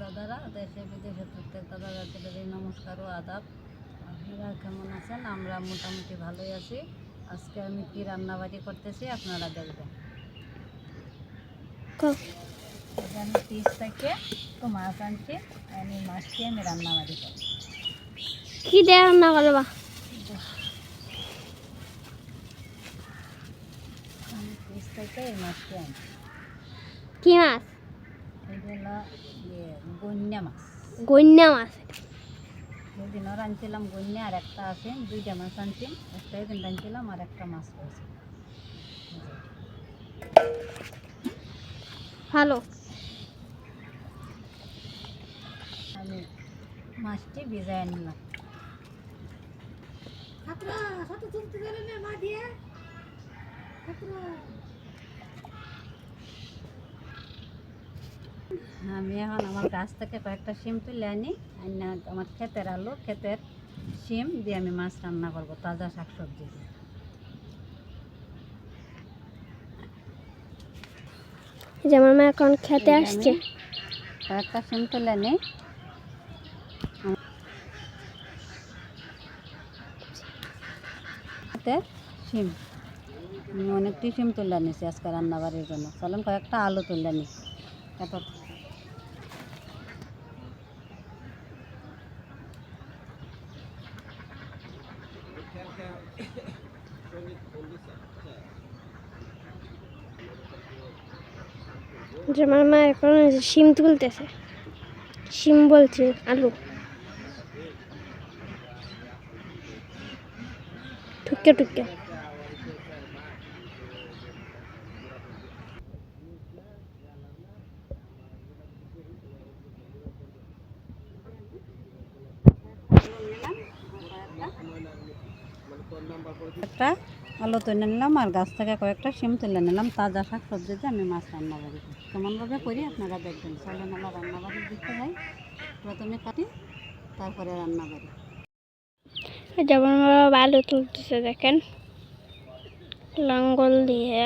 দাদারা দেশে বিদেশে প্রত্যেক দাদা দাদিদের নমস্কার ও আদাব। আপনারা কেমন আছেন? আমরা মোটামুটি ভালোই আছি। আজকে আমি কি রান্নাবাড়ি করতেছি আপনারা দেখবেন। আমি পিস থেকে তো মাছ আনছি আমি মাছটি আমি রান্নাবাড়ি করব। কি দিয়ে রান্না করবা? আমি পিস থেকে এই মাছটি আনছি। কি মাছ? ইয়ে গন্যা মাছ গন্যা মাছ দুদিনও রাঁধছিলাম গন্যা আর একটা আছে দুইটা মাছ আনছি একটা দিন রাঁধছিলাম আর একটা মাছ রয়েছে ভালো আমি মাছটি ভিজাই নিলাম আমি এখন আমার গাছ থেকে কয়েকটা শিম তুলে আনি আইনা আমার ক্ষেতের আলু ক্ষেতের শিম দিয়ে আমি মাছ রান্না করব তাজা শাকসবজি দিয়ে। যেমন মা এখন খেতে আসছে। কয়েকটা শিম তুলে নিই শিম। আমি অনেকটি শিম তুলে নিছি আজকে রান্নাবাড়ির জন্য। চলেন কয়েকটা আলু তুলে নিই এত যেমন মা এখন যে শিম তুলতেছে। শিম বলছে আলু। টুকে টুকে একটা আলু তুলে নিলাম আর গাছ থেকে কয়েকটা শিম তুলে নিলাম। তাজা শাক সবজি দিয়ে আমি মাছ রান্না করি। কেমনভাবে করি আপনারা দেখবেন। চলেন আমার রান্নাবাড়ি দিতে হয় প্রথমে কাটি, তারপরে রান্না করি। যেমন আলু তুলতেছে দেখেন। লাঙ্গল দিয়ে।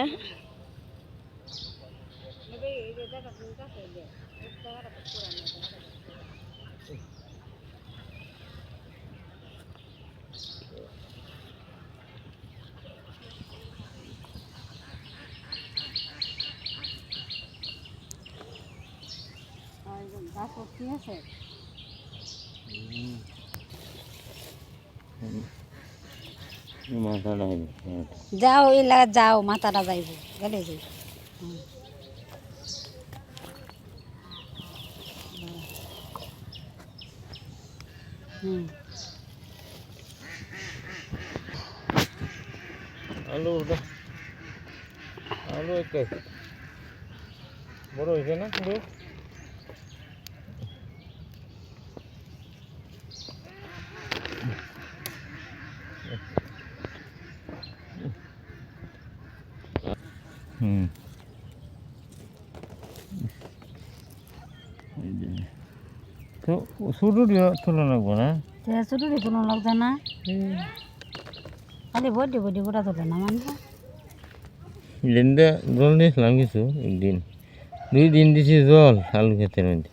গাছ কি আছে যাও এই লাগা যাও মাথাটা যাইব গেলে যাই হুম। হুম আলু ওটা আলু একটা বড় হয়েছে না পুরো হুম। তো শুরু তুলে রাখব না? তে ছোটো রে কোনো লাগছে না খালি বডি বডি গোটা তোলে না মানে লেন্দা জল দিয়েছিলাম কিছু একদিন। দুই দিন দিছি জল আলু ক্ষেতের মধ্যে।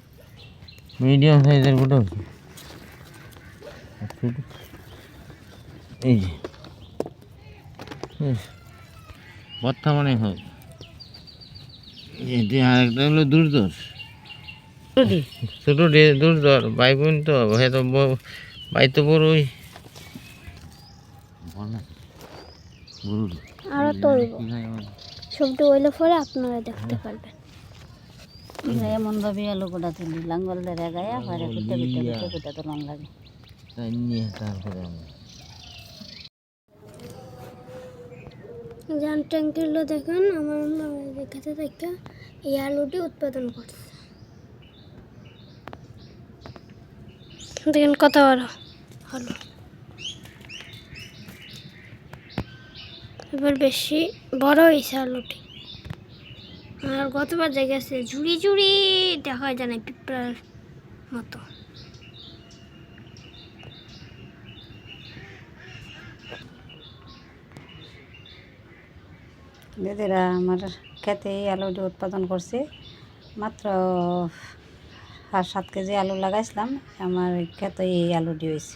মিডিয়াম সাইজের গোটা এই যে। হুম, ভর্তা মানে হয়। এটি আরেকটা হলো দুর্দশ ছোটো দুর্দর ভাই বোন তো হয়তো ব- ভাই তো বড়ই আরও তুলব হয়? সবটি হইলে পরে আপনারা দেখতে পারবেন এমন ভাবে আলু গোটা তুলি লাঙ্গল ধরে গায়ে কুটে কুটে কুটে তোলন লাগে তারপরে যান ট্যাঙ্কিগুলো দেখেন, আমার দেখাতে দেখা এই আলুটি উৎপাদন করছে। দেখেন কত বড় হলো এবার বেশি বড় হয়েছে আলুটি। আর গতবার গেছে, ঝুড়ি ঝুড়ি, দেখা যায় না পিঁপড়ার মতো। দিদিরা আমার খেতে আলুটি উৎপাদন করছে। মাত্র আর সাত কেজি আলু লাগাইছিলাম আমার ক্ষেত এই আলু দিয়েছে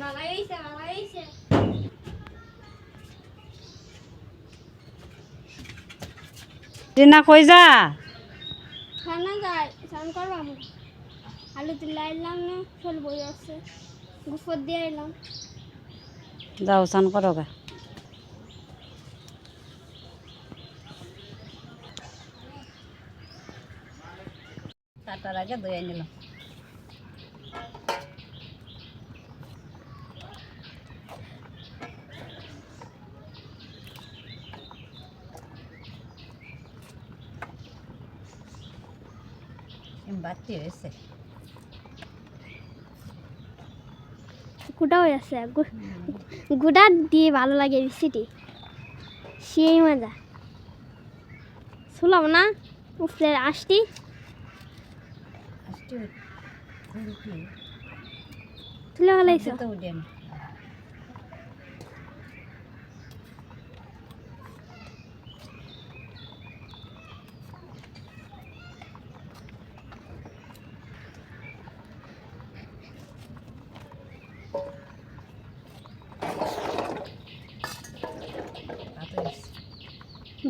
ভালো হয়েছে ভালো কই যা? খানা যায় স্নান করব আলু তুলে এলাম না চল বই আছে। গুফর দিয়ে এলাম যাও স্নান করো গা। কাটার আগে ধুয়ে নিলাম গুটা হয়ে আছে দিয়ে ভালো লাগে না আসটি তুলে ভালো হয়েছে তো উঠে নি।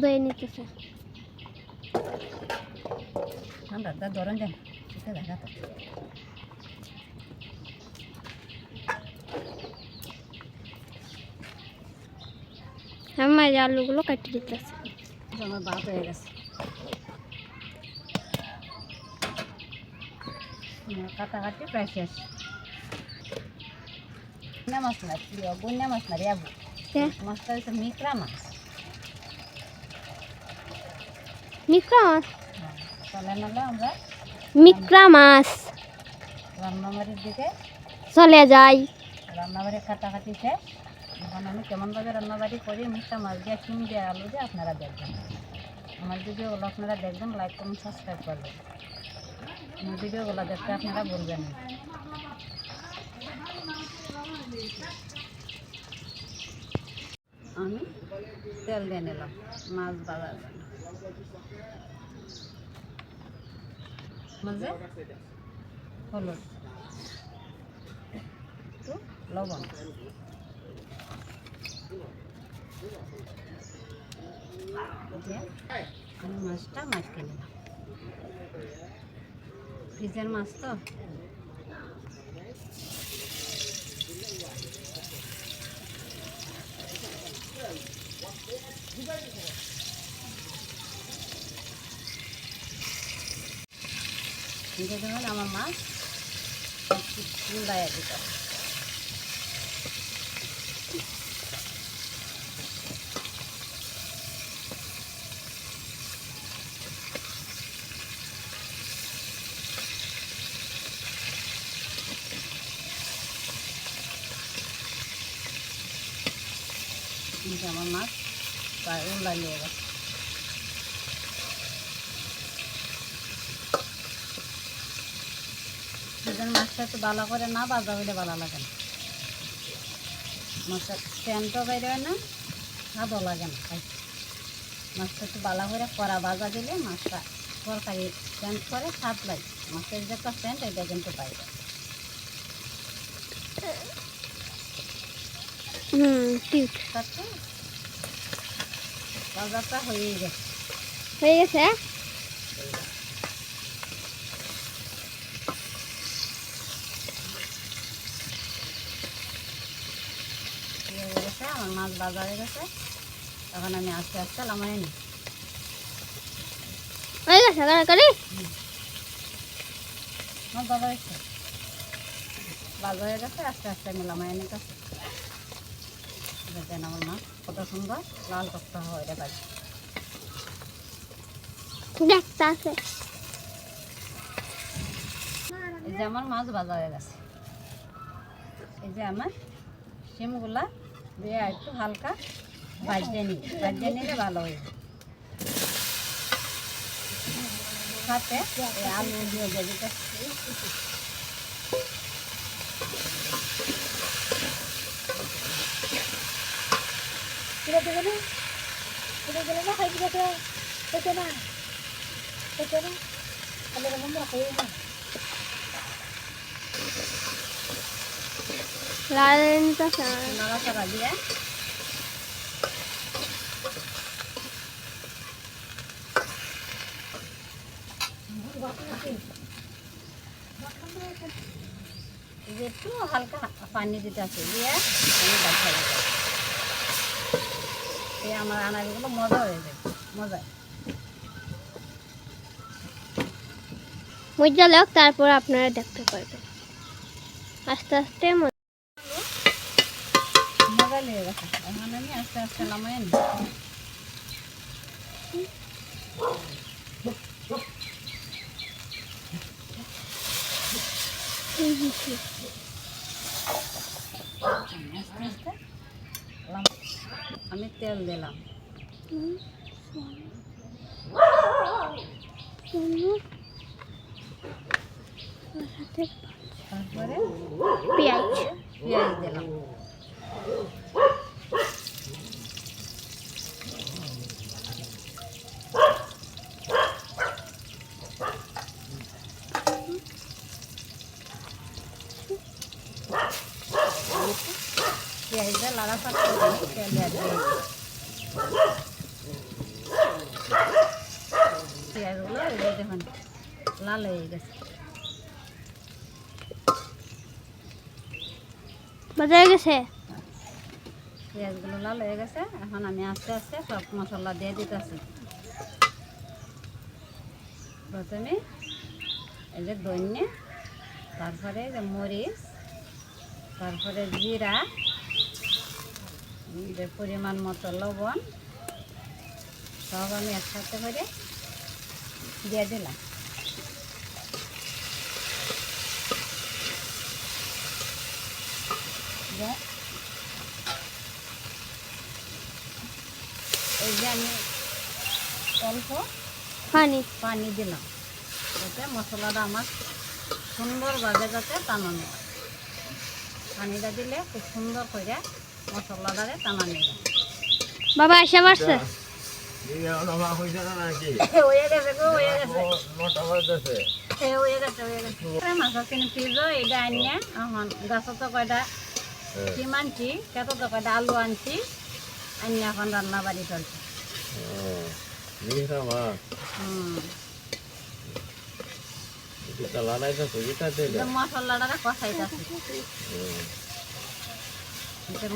দই নিতেছে। ঠান্ডা ধরন যান এটা দেখা এই আলুগুলো কাটি দিতেছে। আমার ভাত হয়ে গেছে। কাটাকাটি প্রায় শেষ। গুন্না মাছ না প্রিয় গুন্না মাছ না রে আবু? মাছটা হচ্ছে মিকরা মাছ। মিক্রা মাছ? হ্যাঁ, চলে নাহলে আমরা। মিক্রা মাছ। রান্নাবাড়ির দিকে। চলে যাই। রান্নাবাড়ি কাটাকাটি শেষ। এখন আমি কেমনভাবে রান্নাবাড়ি করি, মিষ্টা মাছ দিয়ে, শিম দিয়ে, আলু দিয়ে, আপনারা দেখবেন। আমার ভিডিওগুলো আপনারা দেখবেন লাইক করুন সাবস্ক্রাইব করবেন। আমার ভিডিওগুলো দেখতে আপনারা বলবেন আমি তেল দিয়ে নিলাম, মাছ বাজার মাঝে হলুদ লবণ। আমি মাছটা নিলাম ফ্রিজের মাছ তো আমার মাছ চুলায়। যে আমার মাছ প্রায় উল্লাই নিয়ে গেছে মাছটা একটু ভালো করে না বাজা হইলে ভালো লাগে না। মাছটা প্যান্টও বাইরে হয় না, স্বাদও লাগে না খাইতে। মাছটা একটু ভালো করে কড়া বাজা দিলে মাছটা তরকারি প্যান্ট করে স্বাদ লাগে। মাছের যে একটা প্যান্ট এটা কিন্তু বাইরে হুম ঠিক হয়ে গেছে? হয়ে গেছে আমার মাছ হয়ে গেছে। তখন আমি আস্তে আস্তে নামাই নি। হয়ে গেছে তাড়াতাড়ি? আমার হয়েছে গেছে। আস্তে আস্তে আমি নামাই নিতেছি দেখেন আমার মাছ কত সুন্দর লাল টক্ত হয় ভাজি আছে। এই যে আমার মাছ ভাজা হয়ে গেছে। এই যে আমার শিমগুলা দিয়ে একটু হালকা ভাজিয়ে নিই। ভাজিয়ে নিলে ভালো হয়ে সাথে আলু দিয়ে দিয়ে দিতে পুরো দেবে না পুরো গেলে না খাই দিবে তো না দেখে না লাল নিতেছে নাড়াচাড়া দিয়ে এই যে একটু হালকা পানি দিতে আছে দিয়ে আমি বাচ্চা এই আমার আনাজগুলো মজা হয়ে যায় মজা মজা লোক তারপর আপনারা দেখতে পারবেন। আস্তে আস্তে মজা। লেগে গেছে। এখন আমি আস্তে আস্তে নামাই নি। আস্তে আস্তে আমি তেল দিলাম। তারপরে পেঁয়াজ। পেঁয়াজ দিলাম পেঁয়াজটা লাড়া ফাট করে তেল দিয়ে দিয়েছি পেঁয়াজগুলো এই যে দেখুন লাল হয়ে গেছে। পেঁয়াজগুলো লাল হয়ে গেছে। এখন আমি আস্তে আস্তে সব মশলা দিয়ে দিতেছি। প্রথমে এই যে ধন্যে তারপরে যে মরিচ তারপরে জিরা যে পরিমাণ মতো লবণ সব আমি একসাথে করে দিয়ে দিলাম। এই যে আমি অল্প পানি। পানি দিলাম। যাতে মশলাটা আমার সুন্দরভাবে যাতে টানানো। হয় পানিটা দিলে খুব সুন্দর করে মশলাটারে টানানো যায়। বাবা এসে পারছে আনছি কেত তো কয়টা আলু আনছি আনিয়ে এখন রান্না বাড়ি চলছে মশলাটা কষাইতেছে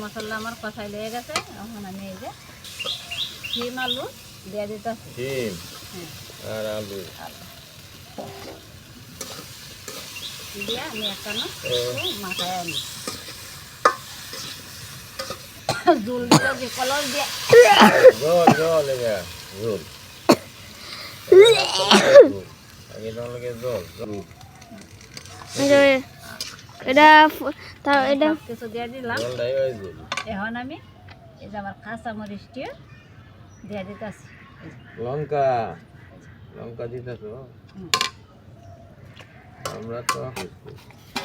মশলা আমার কষাই লেগে গেছে। এখন আমি এই যে শিম আলু দিয়ে দিতেছি আর আলু? দিয়ে আমি একটা না মাথায় আনি। জুল দিয়ে যে কলর দিয়ে। জল জল এগা জল। আগে তোমাকে জল জল। এটা তা এটা কিছু দিয়ে দিলাম। জলটাই ওই জল। এখন আমি এই যে আমার কাঁচা মরিচটি দিয়ে দিতেছি। লঙ্কা লঙ্কা দিতেছ? হুম। আমরা তো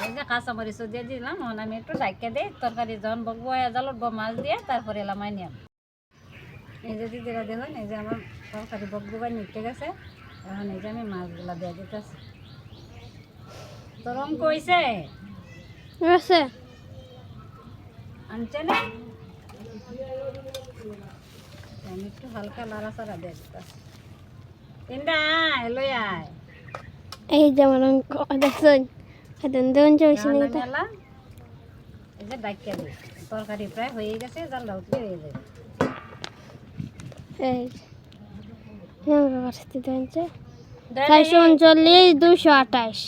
এই যে কাঁচা মরিচ দিয়ে দিলাম আমি একটু ডাইকে দিই তরকারি যখন বকবো জালত মাছ দিয়ে তারপরে এলামাই নিয়াম এই যে দিদিরা দেখুন এই যে আমার তরকারি বকবুবাই নিতে গেছে এখন এই যে আমি মাছগুলা দিয়ে দিতেছি। তোর অঙ্ক হয়েছে আছে আনছে না? আমি একটু হালকা দিতেছি তিনটা আয় লই আয়। এই যে আমার দেখছেন হাতেন দেন এখন নাকি আমি এই যে ডাইকে দিই তরকারি প্রায় হয়ে গেছে জাল উঠলে হয়ে যাবে। এই যে। অঙ্ক করতে দেনছে চারশো উনচল্লিশ দুশো আঠাশ।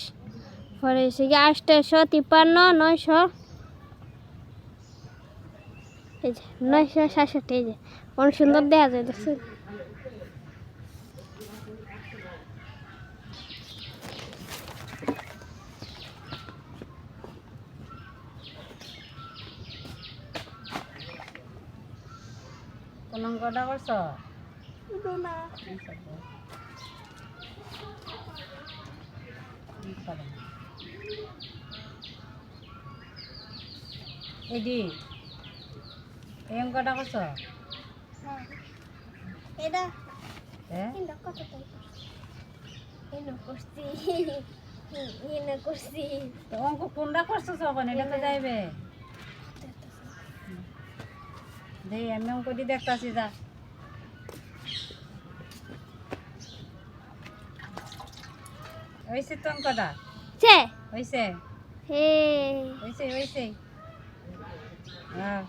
পরে এসে গিয়ে আটশো তিপ্পান্ন নয়শো। এই যে নয়শো সাতষট্টি এই যে। অনেক সুন্দর দেখা যায় দেখছেন? কোন অঙ্কটা করছ এডি এই অঙ্কটা করছ? এটা হ্যাঁ এনে করছি। এনে করছি। তো অঙ্ক কোনটা করছ তখন এটা তো যাইবে। দেই আমি অঙ্ক দিয়ে দেখতাছি যা। হয়েছে তো অঙ্কটা? সে হয়েছে হে হয়েছে হয়েছে হ্যাঁ।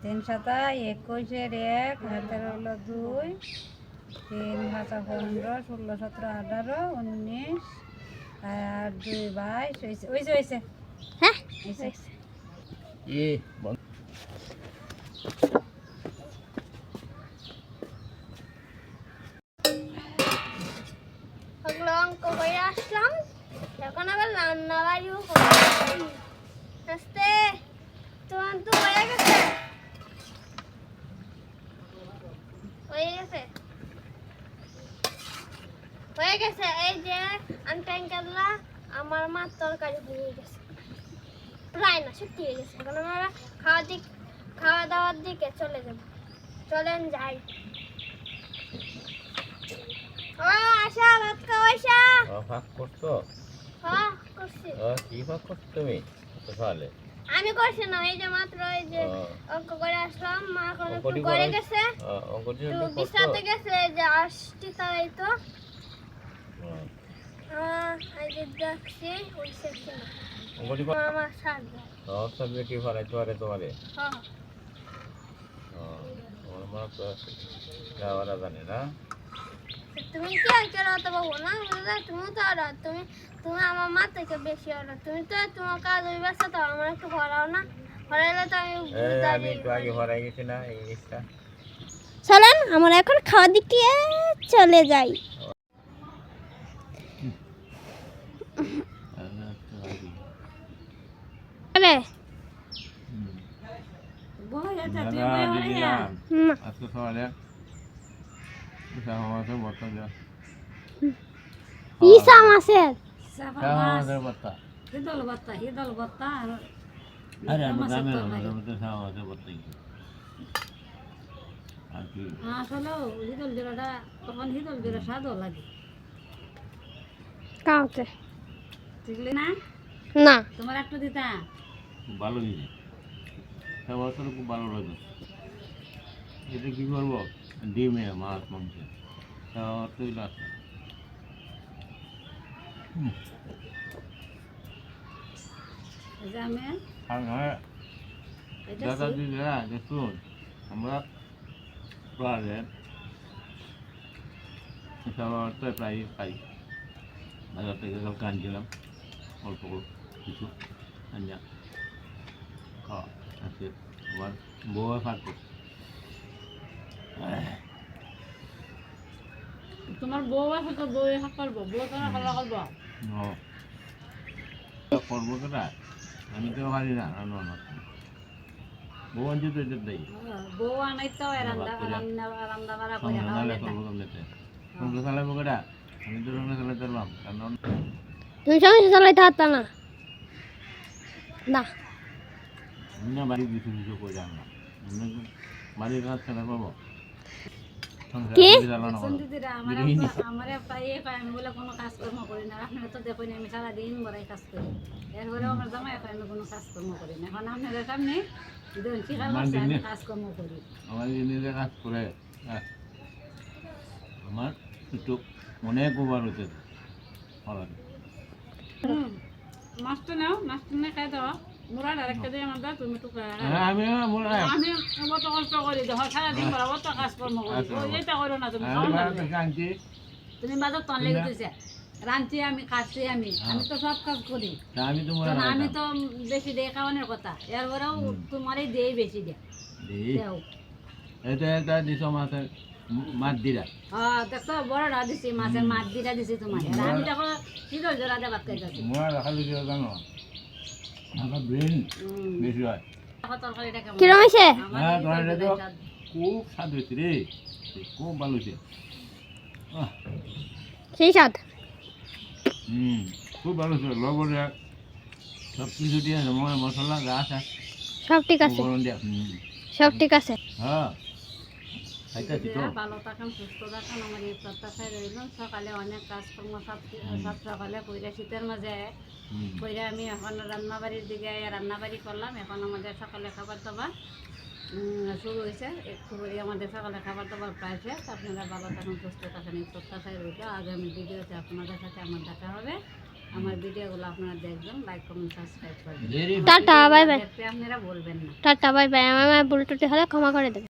তিন সাতা একুশের এক হাতের হলো দুই তিন সাতা পনেরো ষোলো সতেরো আঠারো উনিশ আর দুই বাইশ হয়েছে হয়েছে হয়েছে। হ্যাঁ? হয়েছে এ ওগুলো অঙ্ক করে আসলাম এখন আবার রান্না বাড়িও আস্তে তোমার তো হয়ে গেছে হয়ে গেছে হয়ে গেছে এই যে আমার মা তরকারি হয়ে গেছে। প্রায় না সত্যি হয়ে গেছে। এখন আমরা খাওয়া দিক খাওয়া দাওয়ার দিকে চলে যাব। চলেন যাই। ও আশা ভাত খাও আশা। ফাঁক করছ? হ্যাঁ করছি। কি ফাঁক করছ তুমি? তাহলে আমি করছি না এই যে মাত্র এই যে অঙ্ক করে আসলাম। মা করে গেছে। বিশ্রাতে গেছে এই যে আসছি তাই তো আহ, এই যে দেখছি ওই সেকশন অঙ্কটি আমার সাথ দেয় তো আর তুমি তুমি আমার মা থেকে বেশি তুমি তো তোমার কাজ তো আমার একটু না তো আমি এই, জিনিসটা চলেন আমরা এখন খাওয়ার দিক চলে যাই আরে বই এটা তুই দাদা, বই হলে দিদি, যা। না আজকে সকালে ইসা মাছের হিদল ভর্তা হিদল ভর্তা আরে আমি গ্রামের মধ্যে ইসা মাছের ভর্তা আর কি? আসলে হিদল জোড়াটা তখন হিদল জোড়া স্বাদও লাগে। না? না। তোমার একটু দিতা। ভালো ইসা মাছের খুব ভালো লাগে এটা কি করব? ডিমে মাছ মাংস। এই আর হ্যাঁ দাদা দিদিরা দেখুন আমরা প্রায় তো প্রায় খাই। বাজার থেকে কালকে আনছিলাম অল্প কিছু। খাওয়া আছে আবার বউ থাকতো তোমার বউ আছে তো বউ হাত করব বউ তো ভালো করব? করব কেটা আমি তো পারি না রান্না। বউ আনছি তো এদের দেয় বউ আনাই তো রান্না রান্না করে। করব কেমনেতে চালাবো কেটা আমি তো সংসার চালাতে পারলাম কারণ তুমি সংসার চালাইতে পারত না? না। না বাড়ি কিছু কিছু করে জানলাম বাড়ির কাজ ছাড়া পাবো কি? আমার কোনো না। কোনো না। একটু অনেক ওভার হতে মাছটা নাও মাছটা নিয়ে খাই দাও। মুড়া ডাইরেক্ট দিয়ে আমার তুমি টুকরা। হ্যাঁ আমি কষ্ট করি দেখো সারাদিন বড় অত কাজকর্ম করি। আচ্ছা, এটা করো না তুমি আনছি। তুমি বাজার তন লেগে দিছে রাঁধছি আমি খাচ্ছি আমি আমি তো সব কাজ করি। আমি তো আমি তো বেশি দিয়ে খাওয়ানোর কথা। এরপরেও তোমারই দিয়ে বেশি দেয় এটা এটা দিছ মাছের মাছ দিরা হ্যাঁ দেখো বড়টা দিছি মাছের মাছ দিটা দিছি তোমার। আমি দেখো কি জোড়া দিয়ে ভাত খাইতেছি। মোয়া রাখা জানো? বেশি হয়। কিরম হয়েছে? হ্যাঁ তরকারিটা তো খুব স্বাদ হয়েছে রে। খুব ভালো হয়েছে। সেই স্বাদ? হুম খুব ভালো হয়েছে। লবণ সব কিছু দিয়ে মশলা যা আছে সব ঠিক আছে। সব ঠিক আছে। হ্যাঁ ভালো থাকেন সুস্থ থাকেন আমার এই প্রত্যাশায় রইল। সকালে অনেক কাজকর্ম সাত সাত সকালে কইরা শীতের মাঝে কইরা আমি এখন রান্নাবাড়ির দিকে রান্নাবাড়ি করলাম এখন আমাদের সকালে খাবার দাবার শুরু হয়েছে। একটু করে আমাদের সকালে খাবার দাবার প্রায় শেষ। আপনারা ভালো থাকুন সুস্থ থাকেন এই প্রত্যাশায় রইল। আগামী ভিডিওতে আপনাদের সাথে আমার দেখা হবে। আমার ভিডিওগুলো আপনারা দেখবেন লাইক কমেন্ট সাবস্ক্রাইব করবেন। টাটা বাই বাই আপনারা বলবেন না। টাটা বাই বাই আমার ভুল টুটি হলে ক্ষমা করে দেবে